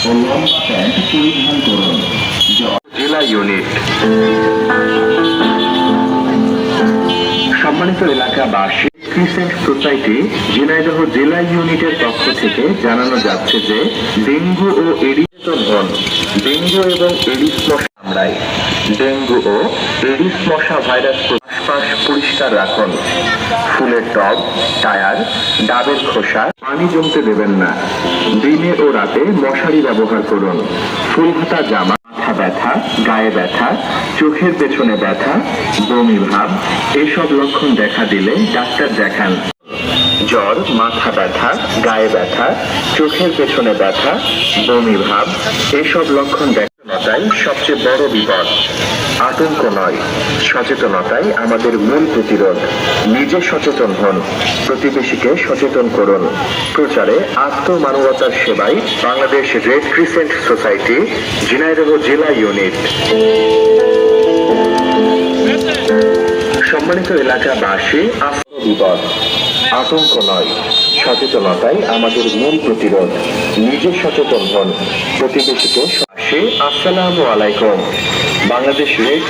ও লম্বা প্যান্ট পরিধান করুন জেলা ইউনিট সম্মানিত এলাকাবাসী ক্রিসেন্ট সোসাইটি ঝিনাইদহ জেলা ইউনিটের পক্ষ থেকে জানানো যাচ্ছে যে, ডেঙ্গু ও এডিস হন ডেঙ্গু এবং এডিস মশা ডেঙ্গু ও এডিস মশা ভাইরাস আশপাশ পরিষ্কার রাখুন। ফুলের টব, টায়ার, ডাবের খোসা, পানি জমতে দেবেন না। দিনে ও রাতে মশারি ব্যবহার করুন। ফুল হাতা জামা, মাথা ব্যথা, গায়ে ব্যথা, চোখের পেছনে ব্যথা, বমি ভাব, এসব লক্ষণ দেখা দিলে ডাক্তার দেখান। জ্বর, মাথা ব্যথা, গায়ে ব্যথা, চোখের পেছনে ব্যথা, বমি ভাব, এসব লক্ষণ দেখানোটাই সবচেয়ে বড় বিপদ। আতঙ্ক নয়, সচেতনতাই আমাদের মূল প্রতিরোধ। নিজে সচেতন হন, প্রতিবেশীকে সচেতন করুন। প্রচারে আত্মমানবতার সেবায় Bangladesh Red Crescent Society Jhenaidah জেলা ইউনিট। সম্মানিত এলাকাবাসী বিপদ। আতঙ্ক নয়, সচেতনতাই আমাদের মূল প্রতিরোধ। নিজে সচেতন হন, প্রতিবেশীকে আসে আসসালামু আলাইকুম। বাংলাদেশ রেড